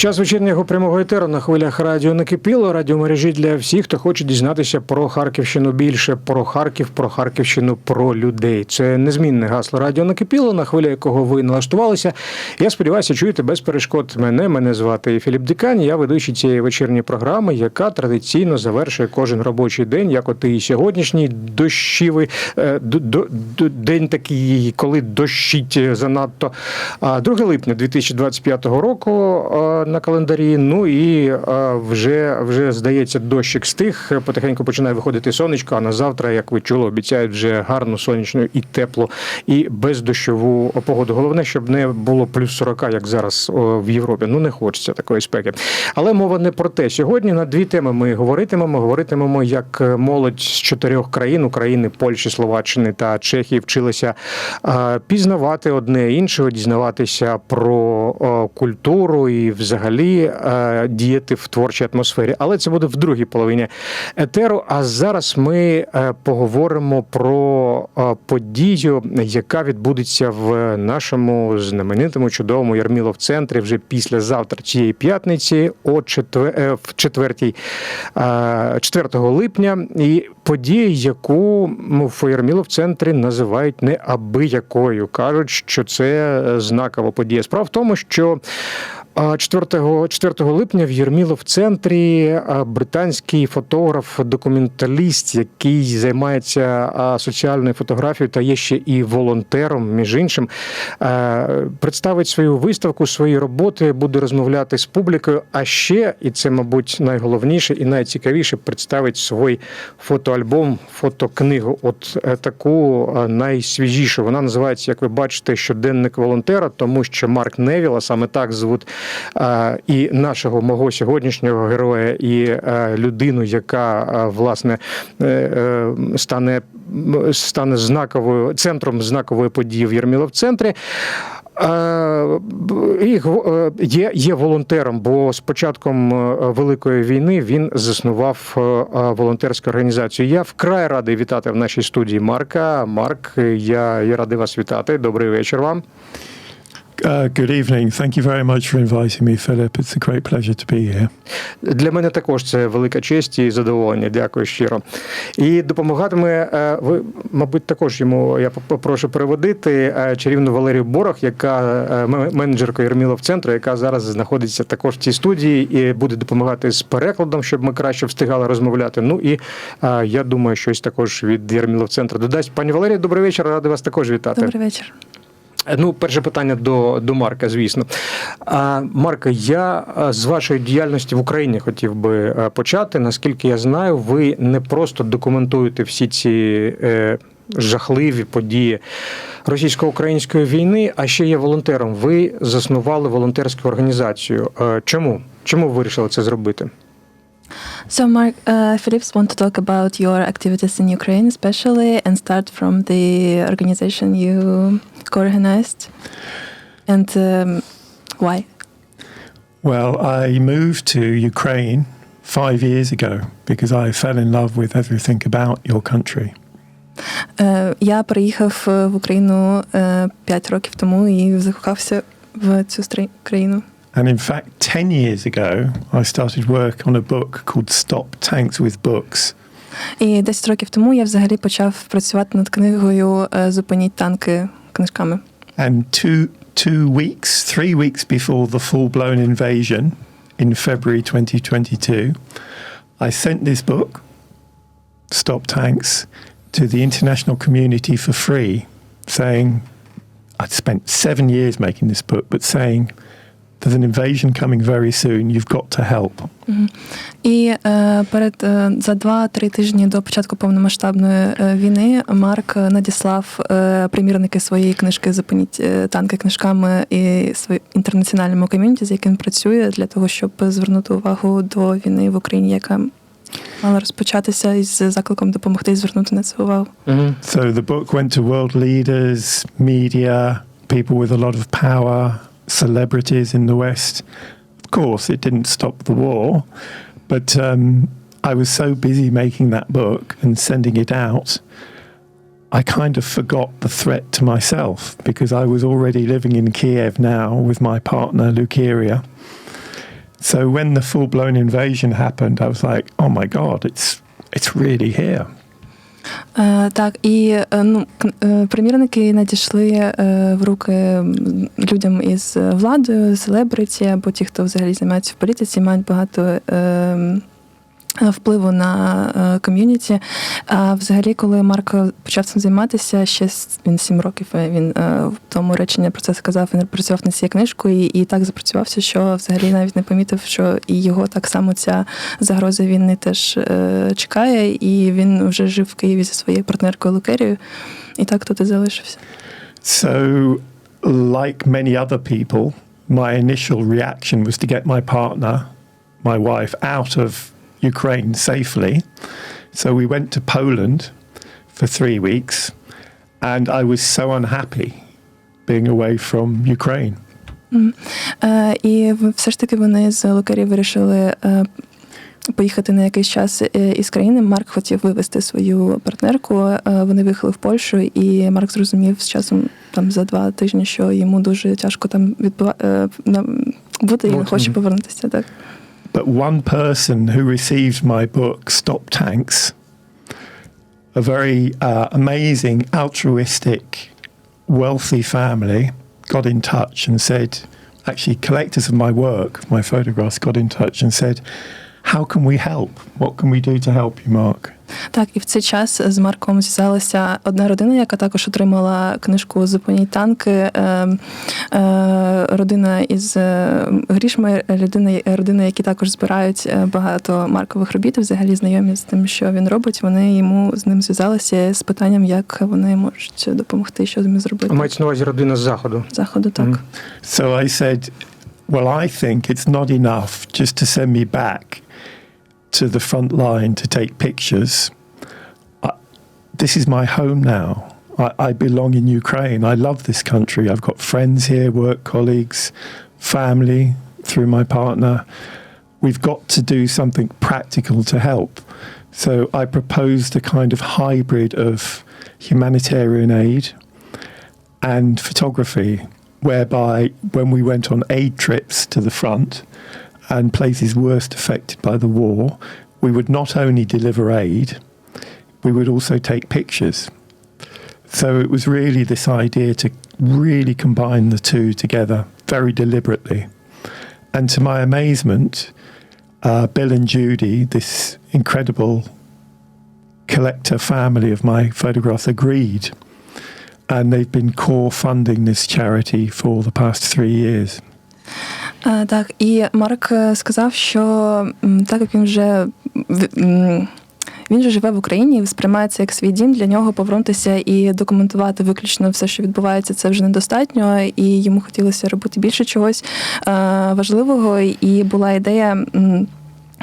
Час вечірнього прямого етеру на хвилях радіо накипіло. Радіомережі для всіх, хто хоче дізнатися про Харківщину більше, про Харків, про Харківщину, про людей. Це незмінне гасло радіо накипіло, на хвилі якого ви налаштувалися. Я сподіваюся, чуєте без перешкод мене. Мене звати Філіп Дикань. Я ведучий цієї вечірньої програми, яка традиційно завершує кожен робочий день, як от і сьогоднішній дощівий е, день такий, коли дощить занадто. А 2 липня 2025 року е, на календарі. Ну і е, вже, вже здається, дощик стих. Потихеньку починає виходити сонечко. А на завтра, як ви чули, обіцяють вже гарну сонячну і теплу, і бездощову погоду. Головне, щоб не було плюс 40, як зараз в Європі. Ну не хочеться такої спеки. Але мова не про те. Сьогодні на дві теми ми говоритимемо. Говоритимемо, як молодь з чотирьох країн України, Польщі, Словаччини та Чехії вчилися е, пізнавати одне іншого, дізнаватися про культуру і взагалі е, діяти в творчій атмосфері. Але це буде в другій половині етеру. А зараз ми е, поговоримо про е, подію, яка відбудеться в нашому знаменитому чудовому Ярмілов центрі вже післязавтра цієї п'ятниці, о четвер... в четвертій, е, 4 липня. І подія, яку в Ярмілов центрі називають неабиякою. кажуть, що це знакова подія. Справа в тому, що. А 4, 4 липня в Єрмілов центрі британський фотограф-документаліст, який займається соціальною фотографією та є ще і волонтером, між іншим, представить свою виставку, свої роботи, буде розмовляти з публікою. А ще, і це, мабуть, найголовніше і найцікавіше, представить свій фотоальбом, фотокнигу. От е, таку найсвіжішу. Вона називається, як ви бачите, щоденник волонтера, тому що Марк Невіл, а саме так звуть і нашого мого сьогоднішнього героя, і е, людину, яка е, власне е, стане, стане знаковою центром знакової події в Єрмілов центрі. І є, є волонтером, бо з початком Великої війни він заснував волонтерську організацію. Я вкрай радий вітати в нашій студії Марка. Марк, я, я радий вас вітати. Добрий вечір вам. Uh, good evening. Thank you very much for inviting me, Philip. It's a great pleasure to be here. Для мене також це велика честь і задоволення. Дякую щиро. І допомагатиме е, ви, мабуть, також йому я попрошу переводити е, чарівну Валерію Борох, яка е, ме- менеджерка Єрмілов центру, яка зараз знаходиться також в цій студії і буде допомагати з перекладом, щоб ми краще встигали розмовляти. Ну і я думаю, щось також від Єрмілов центру додасть. Пані Валерія, добрий вечір. Радий вас також вітати. Добрий вечір. Ну, перше питання до, до Марка, звісно. А, Марка, я з вашої діяльності в Україні хотів би почати. Наскільки я знаю, ви не просто документуєте всі ці е, жахливі події російсько-української війни, а ще є волонтером. Ви заснували волонтерську організацію. Е, чому? Чому ви вирішили це зробити? So, Mark, uh, Phillips want to talk about your activities in Ukraine, especially, and start from the organization you co-organized, and um, why? Well, I moved to Ukraine five years ago because I fell in love with everything about your country. Е, Я приїхав е, в Україну 5 років тому і закохався в цю країну. And in fact, 10 years ago, I started work on a book called Stop Tanks with Books. І 10 років тому я взагалі почав працювати над книгою е, Зупиніть танки And um, two, two weeks, three weeks before the full blown invasion in February 2022, I sent this book, Stop Tanks, to the international community for free, saying, I'd spent seven years making this book, but saying, there's an invasion coming very soon, you've got to help. І е, перед е, за два-три тижні до початку повномасштабної е, війни Марк надіслав е, примірники своєї книжки Зупиніть е, танки книжками і своїм інтернаціональному ком'юніті, з яким працює для того, щоб звернути увагу до війни в Україні, яка мала розпочатися із закликом допомогти і звернути на це увагу. So the book went to world leaders, media, people with a lot of power, celebrities in the West. Of course, it didn't stop the war, but um, I was so busy making that book and sending it out I kind of forgot the threat to myself because I was already living in Kiev now with my partner Lukiria. So when the full blown invasion happened, I was like, oh my God, it's, it's really here. Е, Так, і е, ну, е, примірники надійшли в руки людям із владою, селебриті, або ті, хто взагалі займається в політиці, мають багато. Е, Впливу на е, ком'юніті. А взагалі, коли Марк почав цим займатися, ще він сім років е, він в тому реченні про це сказав, він працював над цією книжкою і, і так запрацювався, що взагалі навіть не помітив, що і його так само ця загроза війни теж чекає, і він вже жив в Києві зі своєю партнеркою Лукерією, і так тут і залишився. So, like many other people, my initial reaction was to get my partner, my wife, out of Ukraine safely. So, we went to Poland for three weeks, and I was so unhappy being away from Ukraine. Е, і все ж таки вони з Лукері вирішили. е, Поїхати на якийсь час е, із країни. Марк хотів вивезти свою партнерку. Вони виїхали в Польщу, і Марк зрозумів з часом там за два тижні, що йому дуже тяжко там відбува... е, бути і він хоче повернутися. Так But one person who received my book, Stop Tanks, a very uh, amazing, altruistic, wealthy family, got in touch and said, actually, collectors of my work, my photographs, got in touch and said, How can we help? What can we do to help you, Mark? Так, і в цей час з Марком зв'язалася одна родина, яка також отримала книжку Зупиніть танки. Е, е, родина із е, грішми, людина, родина, які також збирають е, багато маркових робіт, взагалі знайомі з тим, що він робить. Вони йому з ним зв'язалися з питанням, як вони можуть допомогти, що з ним зробити. Мається на увазі родина з заходу. Заходу, так. Мгм. So I said, Well, I think it's not enough just to send me back to the front line to take pictures. I, this is my home now. I, I belong in Ukraine. I love this country. I've got friends here, work colleagues, family through my partner. We've got to do something practical to help. So I proposed a kind of hybrid of humanitarian aid and photography, whereby when we went on aid trips to the front and places worst affected by the war, we would not only deliver aid, we would also take pictures. So it was really this idea to really combine the two together very deliberately. And to my amazement, uh, Bill and Judy, this incredible collector family of my photographs, agreed and they've been core funding this charity for the past three years. Е, Так, і Марк е, сказав, що так як він вже він же живе в Україні сприймається як свій дім. Для нього повернутися і документувати виключно все, що відбувається, це вже недостатньо, і йому хотілося робити більше чогось е, важливого. І була ідея.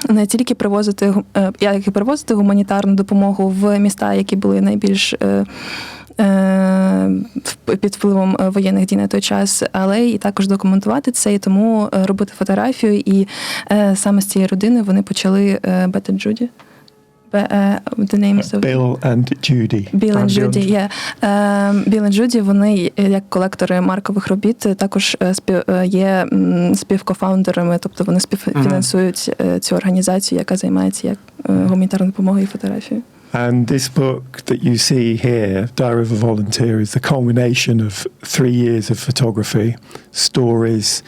Не тільки привозити як і привозити гуманітарну допомогу в міста, які були найбільш під впливом е, воєнних дій на той час, але і також документувати це, і тому е, робити фотографію. І е, саме з цієї родини вони почали е, Бет and Judy. Бе- е, The names of Bill and Judy. Біл А, and Bill and Judy. Е, and вони е, як колектори маркових робіт е, також е, спів, е, є співкофаундерами, тобто вони співфінансують е, цю організацію, яка займається як е, гуманітарною допомогою і фотографією. And this book that you see here, Diary of a Volunteer, is the culmination of three years of photography, stories.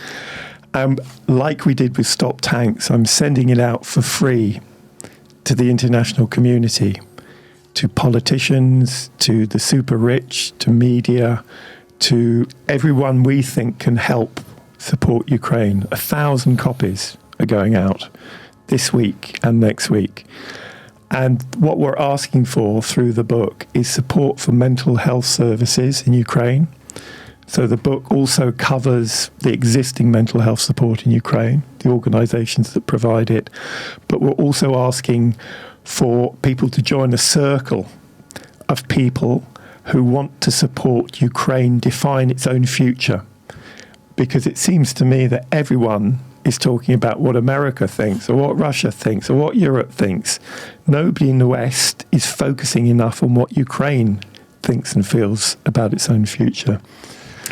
And like we did with Stop Tanks, I'm sending it out for free to the international community, to politicians, to the super rich, to media, to everyone we think can help support Ukraine. A thousand copies are going out this week and next week. And what we're asking for through the book is support for mental health services in Ukraine. So the book also covers the existing mental health support in Ukraine, the organizations that provide it. But we're also asking for people to join a circle of people who want to support Ukraine define its own future. Because it seems to me that everyone is talking about what America thinks or what Russia thinks or what Europe thinks. Nobody in the West is focusing enough on what Ukraine thinks and feels about its own future.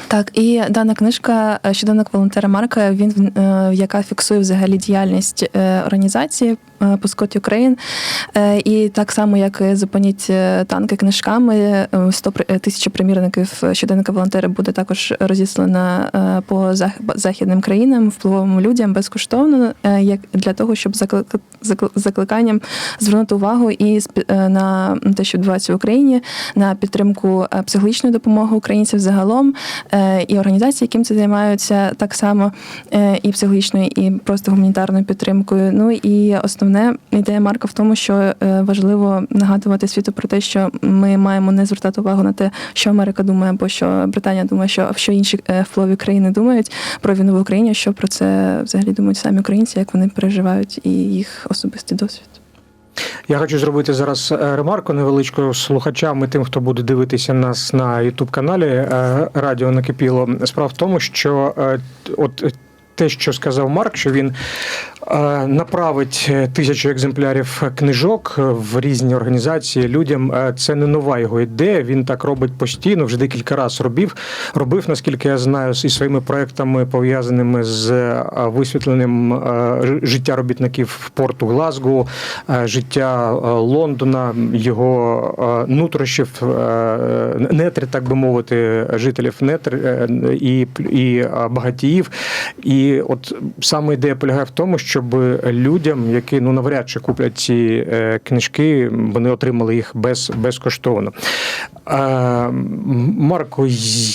Так, і дана книжка е, щоденник волонтера Марка, він е, яка фіксує взагалі діяльність е, організації е, Пускот Україн. Е, І так само, як зупиніть е, танки книжками, е, 100 при- е, тисячі примірників щоденника волонтера буде також розіслана по зах- західним країнам, впливовим людям безкоштовно, як для того, щоб заклик- закликанням звернути увагу і на те, що відбувається в Україні, на підтримку психологічної допомоги українців загалом, і організації, яким це займаються, так само і психологічною, і просто гуманітарною підтримкою. Ну і основне ідея Марка в тому, що е, важливо нагадувати світу про те, що ми маємо не звертати увагу на те, що Америка думає, або що Британія думає, що що інші е, впливові країни думають про війну в Україні, що про це взагалі думають самі українці, як вони переживають і їх особистий досвід. Я хочу зробити зараз е, ремарку невеличку слухачам і тим, хто буде дивитися нас на Ютуб каналі Радіо Накипіло. Справа в тому, що от те, що сказав Марк, що він направить тисячу екземплярів книжок в різні організації людям. е, Це не нова його ідея. Він так робить постійно, вже декілька разів робив. Робив, наскільки я знаю, і своїми проектами пов'язаними з е, висвітленням е, життя робітників порту Глазго, е, життя е, Лондона, його е, нутрощів, е, нетри, так би мовити, жителів нетр е, і, і е, багатіїв. І от саме ідея полягає в тому, щоб людям, які ну навряд чи куплять ці е, книжки, вони отримали їх без, безкоштовно. Е, Марко,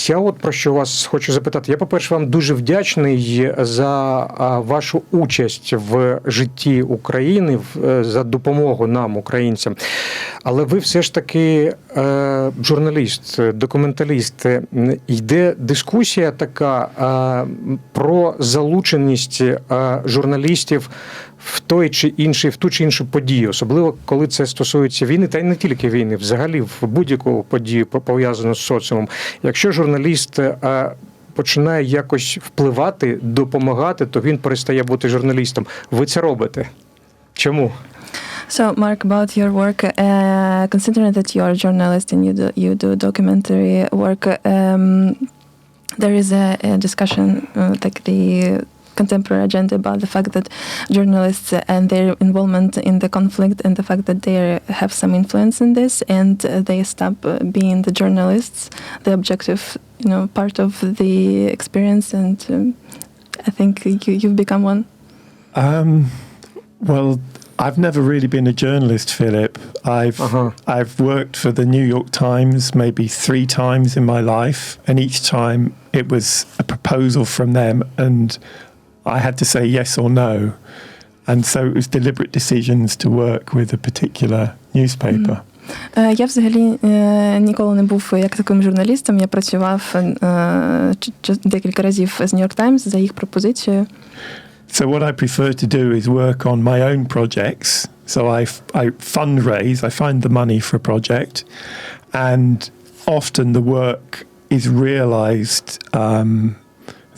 я от про що вас хочу запитати. Я, по-перше, вам дуже вдячний за вашу участь в житті України, е, за допомогу нам, українцям. Але ви все ж таки е, журналіст, документаліст. Е, Йде дискусія така е, про залученість е, журналістів в той чи інший, в ту чи іншу подію, особливо коли це стосується війни, та й не тільки війни, взагалі в будь-яку подію по- пов'язану з соціумом. Якщо журналіст е, починає якось впливати, допомагати, то він перестає бути журналістом. Ви це робите. Чому? So, Mark, about your work, uh, considering that you are a journalist and you do, you do documentary work, um, there is a, a discussion, uh, like the contemporary agenda, about the fact that journalists and their involvement in the conflict and the fact that they have some influence in this and uh, they stop uh, being the journalists, the objective, you know, part of the experience. And um, I think you, you've become one. Um, well, I've never really been a journalist, Philip. I've Uh-huh. I've worked for the New York Times maybe three times in my life, and each time it was a proposal from them, and I had to say yes or no. And so it was deliberate decisions to work with a particular newspaper. Е, Я взагалі е, ніколи не був як таким журналістом. Я працював е, ч- ч- декілька разів з New York Times за їх пропозицією. So what I prefer to do is work on my own projects. So I, f- I fundraise, I find the money for a project, and often the work is realized um,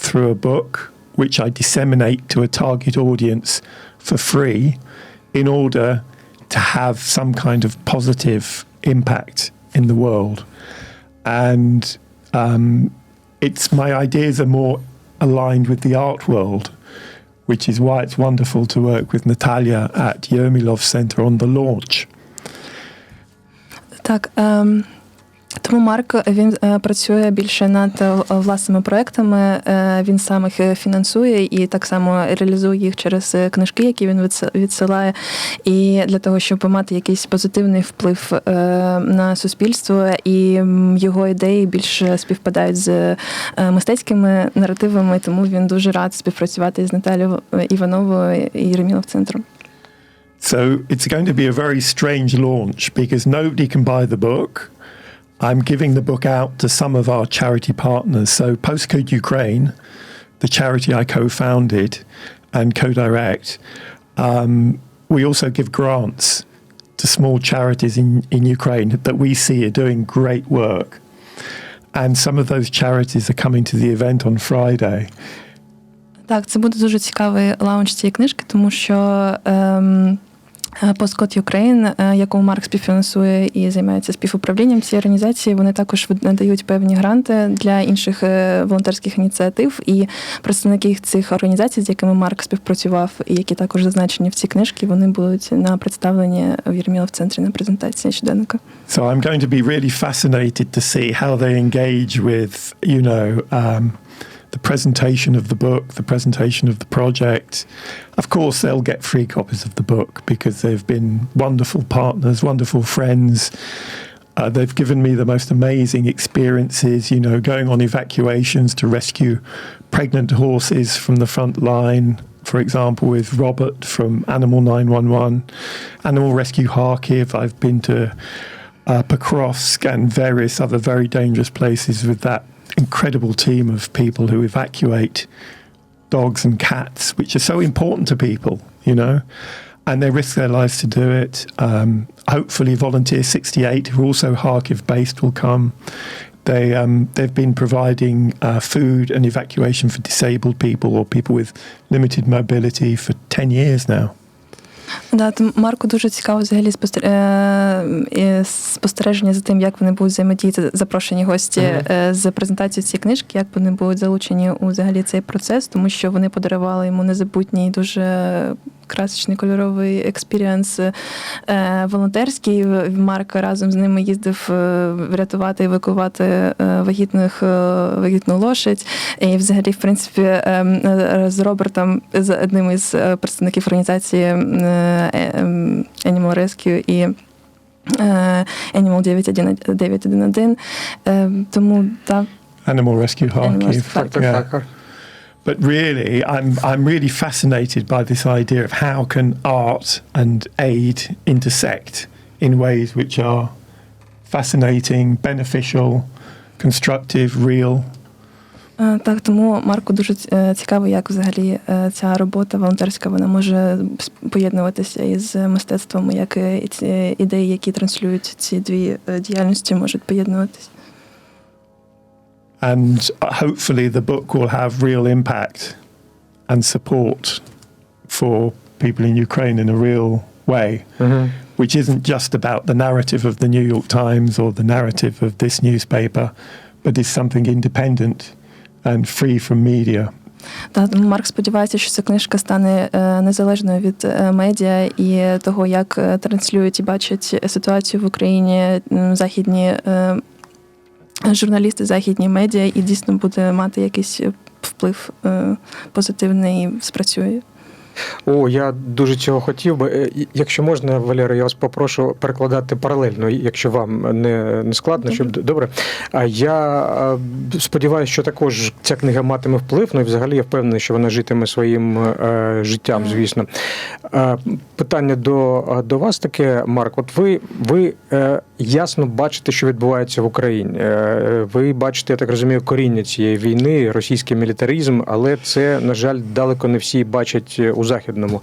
through a book, which I disseminate to a target audience for free in order to have some kind of positive impact in the world. And um, it's my ideas are more aligned with the art world, which is why it's wonderful to work with Natalia at Yermilov Center on the launch. Um, Тому Марк він е, працює більше над е, власними проектами. е, Він сам їх фінансує і так само реалізує їх через книжки, які він відсилає. І для того, щоб мати якийсь позитивний вплив на суспільство, і його ідеї більше співпадають з мистецькими наративами. Тому він дуже рад співпрацювати з Наталією Івановою і Єремілов центром. So it's going to be a very strange launch because nobody can buy the book. I'm giving the book out to some of our charity partners. So Postcode Ukraine, the charity I co-founded and co-direct, um, we also give grants to small charities in, in Ukraine that we see are doing great work. And some of those charities are coming to the event on Friday. Так, це буде дуже цікавий лаунч цієї книжки, тому що ем, Е, Postcode Ukraine, е, яку Марк співфінансує і займається співуправлінням цієї організації, вони також надають певні гранти для інших е, волонтерських ініціатив. І представники цих організацій, з якими Марк співпрацював, і які також зазначені в цій книжці, вони будуть на представленні в Єрміла в центрі на презентації щоденника. So I'm going to be really fascinated to see how they engage with, you know, um, the presentation of the book, the presentation of the project. Of course, they'll get free copies of the book because they've been wonderful partners, wonderful friends. Uh, they've given me the most amazing experiences, you know, going on evacuations to rescue pregnant horses from the front line, for example, with Robert from Animal 911, Animal Rescue Kharkiv. I've been to uh, Pokrovsk and various other very dangerous places with that incredible team of people who evacuate dogs and cats, which are so important to people, you know, and they risk their lives to do it. Um, hopefully, Volunteer 68, who are also Kharkiv based, will come. They um, they've been providing uh, food and evacuation for disabled people or people with limited mobility for ten years now. Да, там Марку дуже цікаво взагалі спостер... е, е, спостереження за тим, як вони будуть взаємодіяти запрошені гості ага. з презентацією цієї книжки, як вони будуть залучені у взагалі цей процес, тому що вони подарували йому незабутній дуже красочний кольоровий експіріенс е, волонтерський. Марк разом з ними їздив е, врятувати і евакувати е, вагітних вагітну лошадь. І взагалі, в принципі, е, е, з Робертом, з одним із представників організації ем, Animal Rescue і Animal 911, 911. Е, Тому так. Animal Rescue Rescue, Так, так, так. But really, I'm I'm really fascinated by this idea of how can art and aid intersect in ways which are fascinating, beneficial, constructive, real. Так, тому Марку дуже е, цікаво, як взагалі е, ця робота волонтерська вона може поєднуватися із мистецтвом, як е, ідеї, які транслюють ці дві діяльності, можуть поєднуватися. And hopefully, the book will have real impact and support for people in Ukraine in a real way, Мгм. which isn't just about the narrative of the New York Times or the narrative of this newspaper, but is something independent and free from media. Та Марк сподівається, що ця книжка стане е, незалежною від е, медіа і того, як е, транслюють і бачать ситуацію в Україні західні е, журналісти, західні медіа, і дійсно буде мати якийсь вплив е, позитивний спрацює. О, я дуже цього хотів би. Е, Якщо можна, Валера, я вас попрошу перекладати паралельно, якщо вам не, не складно, щоб добре. А я сподіваюся, що також ця книга матиме вплив. Ну і взагалі я впевнений, що вона житиме своїм е, життям, звісно. Е, питання до, до вас таке, Марк. От ви, ви е, ясно бачите, що відбувається в Україні. Е, ви бачите, я так розумію, коріння цієї війни, російський мілітаризм, але це, на жаль, далеко не всі бачать у західному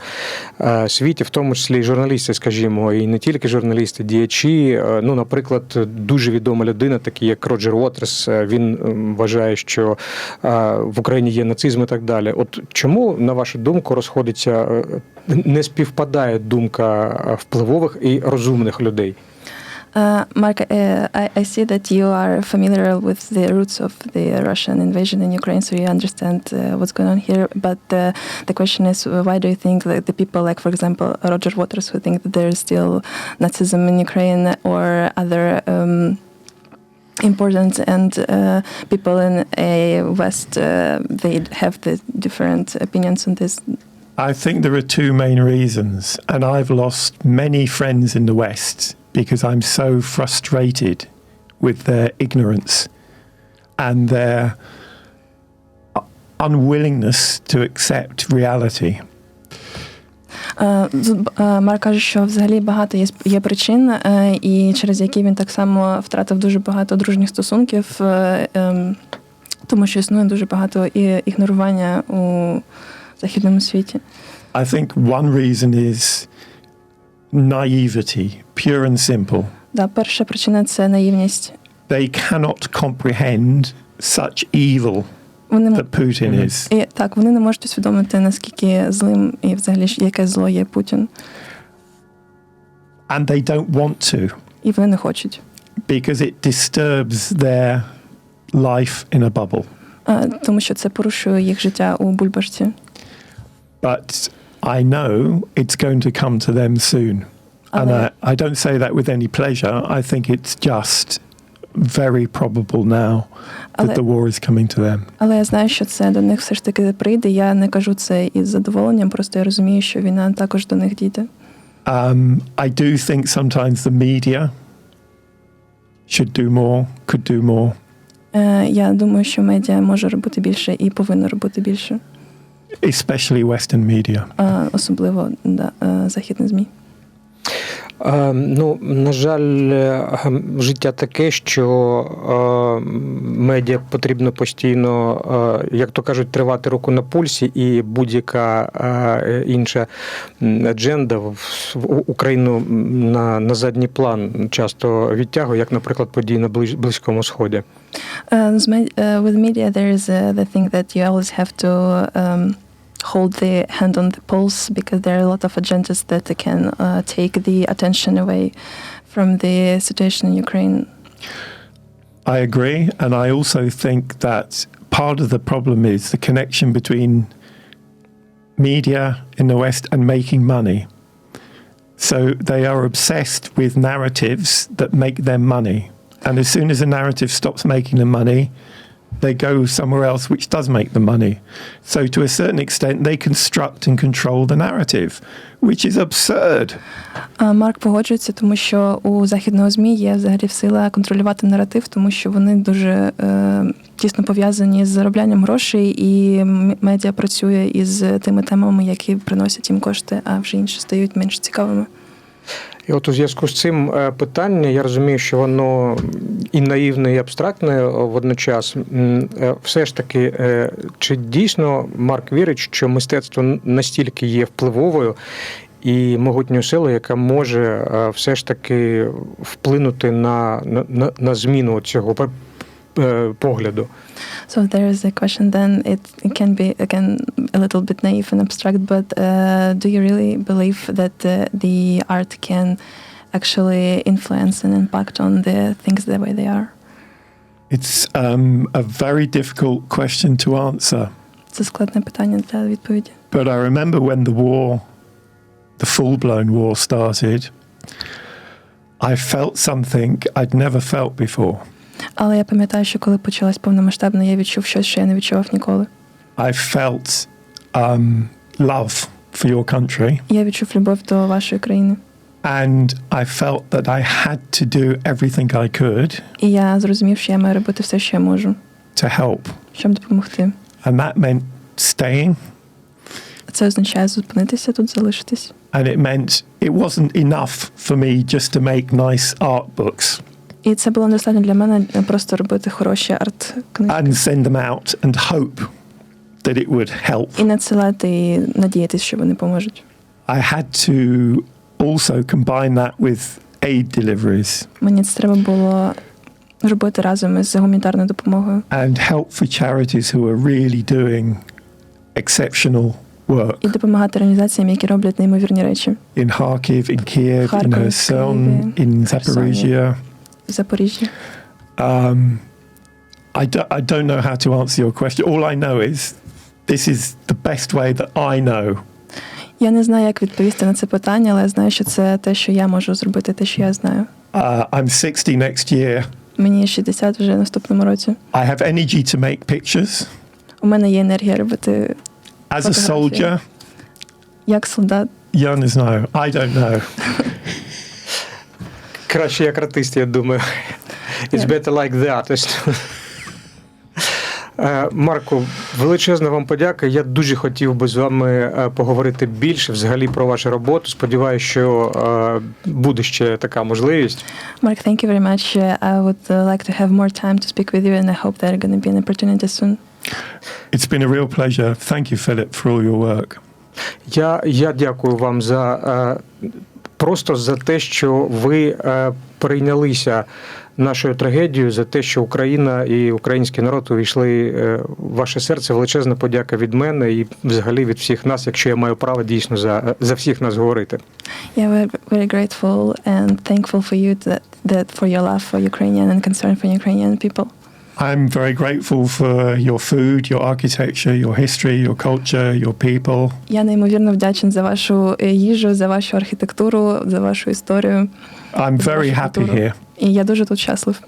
е, світі, в тому числі і журналісти, скажімо, і не тільки журналісти, діячі. Е, Ну, наприклад, дуже відома людина, такий як Роджер Уотерс, е, він вважає, що в Україні є нацизм і так далі. От чому, на вашу думку, розходиться, не співпадає думка впливових і розумних людей? Uh, Mark, uh, I, I see that you are familiar with the roots of the Russian invasion in Ukraine, so you understand uh, what's going on here. But uh, the question is, why do you think that the people, like for example Roger Waters, who think that there is still Nazism in Ukraine, or other um, important and uh, people in a West, uh, they have the different opinions on this? I think there are two main reasons, and I've lost many friends in the West because I'm so frustrated with their ignorance and their u- unwillingness to accept reality. Е, з- е, Марк каже, що взагалі багато є, сп- є причин, е, і через які він так само втратив дуже багато дружніх стосунків, е, ем, тому що існує дуже багато і ігнорування у західному світі. I think one reason is naivety, pure and simple. Да, перша причина це наївність. They cannot comprehend such evil Вони that Putin is. і, так, вони не можуть усвідомити, наскільки злим і взагалі яке зло є Путін. and they don't want to і вони не хочуть. because it disturbs their life in a bubble. Е, Тому що це порушує їх життя у бульбашці. But I know it's going to come to them soon. And I, I don't say that with any pleasure. I think it's just very probable now that Але- the war is coming to them. Але я знаю, що це до них все ж таки прийде. Я не кажу це із задоволенням, просто я розумію, що війна також до них дійде. Um, I do think sometimes the media should do more, could do more. Е, Я думаю, що медіа може робити більше і повинно робити більше, especially Western media. Е, особливо да, е, західні змі. Е, Ну, на жаль, е, життя таке, що е, медіа потрібно постійно, е, як то кажуть, тривати руку на пульсі, і будь-яка е, інша адженда в Україну на, на задній план часто відтягує, як, наприклад, події на Близькому Сході. Med- uh, with media, there is the thing that you always have to um, hold the hand on the pulse because there are a lot of agendas that can uh, take the attention away from the situation in Ukraine. I agree. And I also think that part of the problem is the connection between media in the West and making money. So they are obsessed with narratives that make them money. And as soon as a narrative stops making them money, they go somewhere else which does make them money. So to a certain extent, they construct and control the narrative, which is absurd. Марк погоджується, тому що у західного змі є взагалі сила контролювати наратив, тому що вони дуже е, тісно пов'язані з зароблянням грошей, і медіа працює із тими темами, які приносять їм кошти, а вже інші стають менш цікавими. І от у зв'язку з цим е, питання, я розумію, що воно і наївне, і абстрактне е, водночас. Е, Все ж таки, чи дійсно Марк вірить, що мистецтво настільки є впливовою і могутньою силою, яка може все ж таки вплинути на, на, на- зміну цього погляду? So there is a question. Then it, it can be again a little bit naive and abstract, but uh, do you really believe that uh, the art can actually influence and impact on the things the way they are? It's um, a very difficult question to answer. Це складне питання для відповіді. But I remember when the war, the full blown war started, I felt something I'd never felt before. Але я пам'ятаю, що коли почалась повномасштабна, я відчув щось, що я не відчував ніколи. I felt um, love for your country, Я відчув любов до вашої країни. and I felt that I had to do everything I could І я зрозумів, що я маю робити все, що я можу, to help. щоб допомогти. And that meant staying, Це означає зупинитися тут, залишитись. and it meant it wasn't enough for me just to make nice art books І це було недостатньо для мене просто робити хороші арт-книжки. and send them out and hope that it would help. І надсилати, і надіятися, що вони поможуть. I had to also combine that with aid deliveries Мені це треба було робити разом із гуманітарною допомогою and help for charities who are really doing exceptional work і допомагати організаціям, які роблять неймовірні речі in Kharkiv, in Kiev, in Kharkiv, Kherson, in Zaporizhia. В Запоріжжі. Um, I, do, I don't know how to answer your question. All I know is this is the best way that I know. Я не знаю, як відповісти на це питання, але я знаю, що це те, що я можу зробити, те, що я знаю. Uh, I'm 60 next year. Мені 60 вже наступному році. I have energy to make pictures. У мене є енергія робити As a soldier, як солдат. yeah, no, I don't know. Краще як артист, я думаю. It's better like the artist. Е, Марко, величезна вам подяка. Я дуже хотів би з вами е, поговорити більше взагалі про вашу роботу. Сподіваюся, що е, буде ще така можливість. Mark, thank you very much. Uh, I would uh, like to have more time to speak with you, and I hope there are going to be an opportunity soon. It's been a real pleasure. Thank you, Philip, for all your work. Я, я дякую вам за е, просто за те, що ви е, прийнялися нашою трагедією, за те, що Україна і український народ увійшли е, в ваше серце. Величезна подяка від мене і взагалі від всіх нас, якщо я маю право дійсно за, за всіх нас говорити. Yeah, we're very grateful and thankful for you that, that for your love for Ukrainian and concern for Ukrainian people. I'm very grateful for your food, your architecture, your history, your culture, your people. Я неймовірно вдячен за вашу е, їжу, за вашу архітектуру, за вашу історію. I'm very happy here. І я дуже тут щаслив.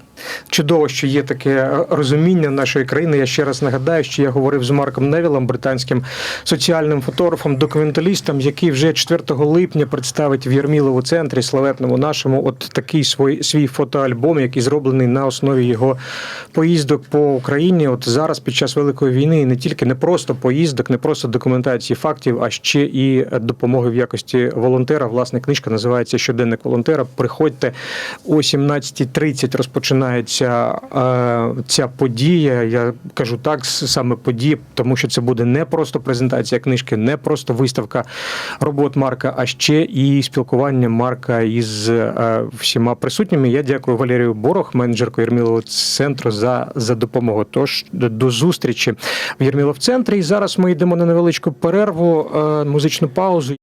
Чудово, що є таке розуміння нашої країни. Я ще раз нагадаю, що я говорив з Марком Невілом, британським соціальним фотографом, документалістом, який вже 4 липня представить в Єрмілову центрі славетному нашому от такий свій, свій фотоальбом, який зроблений на основі його поїздок по Україні. От зараз під час великої війни не тільки не просто поїздок, не просто документації фактів, а ще і допомоги в якості волонтера. Власне, книжка називається Щоденник волонтера. Приходьте о 17.30 розпочинається е, ця подія. Я кажу так, саме подія, тому що це буде не просто презентація книжки, не просто виставка робот Марка, а ще і спілкування Марка із е, всіма присутніми. Я дякую Валерію Борох, менеджерку Єрмілового центру, за, за допомогу. Тож до зустрічі в Єрмілов центрі. І зараз ми йдемо на невеличку перерву, е, музичну паузу.